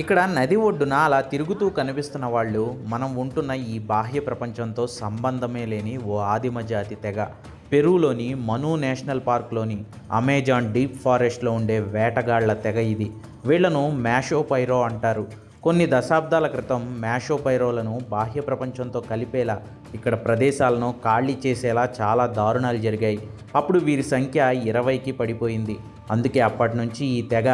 ఇక్కడ నది ఒడ్డున అలా తిరుగుతూ కనిపిస్తున్న వాళ్ళు మనం ఉంటున్న ఈ బాహ్య ప్రపంచంతో సంబంధమే లేని ఓ ఆదిమ జాతి తెగ. పెరూలోని మను నేషనల్ పార్క్లోని అమెజాన్ డీప్ ఫారెస్ట్లో ఉండే వేటగాళ్ళ తెగ ఇది. వీళ్ళను మ్యాషోపైరో అంటారు. కొన్ని దశాబ్దాల క్రితం మ్యాషోపైరోలను బాహ్య ప్రపంచంతో కలిపేలా ఇక్కడ ప్రదేశాలను ఖాళీ చేసేలా చాలా దారుణాలు జరిగాయి. అప్పుడు వీరి సంఖ్య ఇరవైకి పడిపోయింది. అందుకే అప్పటి నుంచి ఈ తెగ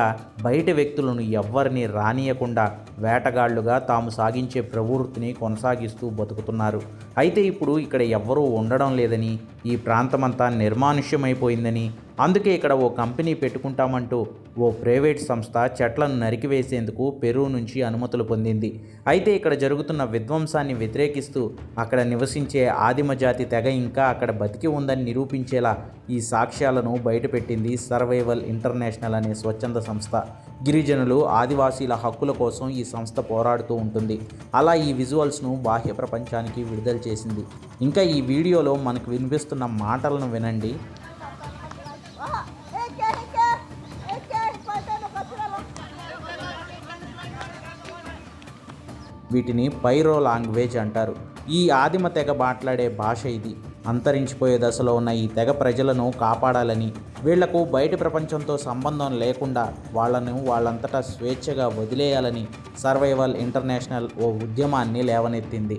బయట వ్యక్తులను ఎవ్వరిని రానియకుండా వేటగాళ్ళుగా తాము సాగించే ప్రవృత్తిని కొనసాగిస్తూ బతుకుతున్నారు. అయితే ఇప్పుడు ఇక్కడ ఎవ్వరూ ఉండడం లేదని ఈ ప్రాంతమంతా నిర్మానుష్యమైపోయిందని అందుకే ఇక్కడ ఓ కంపెనీ పెట్టుకుంటామంటూ ఓ ప్రైవేట్ సంస్థ చెట్లను నరికివేసేందుకు పెరూ నుంచి అనుమతులు పొందింది. అయితే ఇక్కడ జరుగుతున్న విధ్వంసాన్ని వ్యతిరేకిస్తూ అక్కడ నివసించే ఆదిమ జాతి తెగ ఇంకా అక్కడ బతికి ఉందని నిరూపించేలా ఈ సాక్ష్యాలను బయటపెట్టింది సర్వైవల్ ఇంటర్నేషనల్ అనే స్వచ్ఛంద సంస్థ. గిరిజనులు ఆదివాసీల హక్కుల కోసం ఈ సంస్థ పోరాడుతూ ఉంటుంది. అలా ఈ విజువల్స్ను బాహ్య ప్రపంచానికి విడుదల చేసింది. ఇంకా ఈ వీడియోలో మనకు వినిపిస్తున్న మాటలను వినండి. వీటిని పైరో లాంగ్వేజ్ అంటారు. ఈ ఆదిమ తెగ మాట్లాడే భాష ఇది. అంతరించిపోయే దశలో ఉన్న ఈ తెగ ప్రజలను కాపాడాలని వీళ్ళకు బయటి ప్రపంచంతో సంబంధం లేకుండా వాళ్ళను వాళ్ళంతటా స్వేచ్ఛగా వదిలేయాలని సర్వైవల్ ఇంటర్నేషనల్ ఓ ఉద్యమాన్ని లేవనెత్తింది.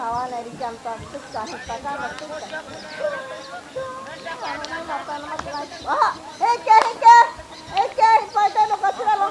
খাওয়া नाही रिकामचं असतं चालत टाका हे क्या हे क्या हे क्या पैसा नको फिरायला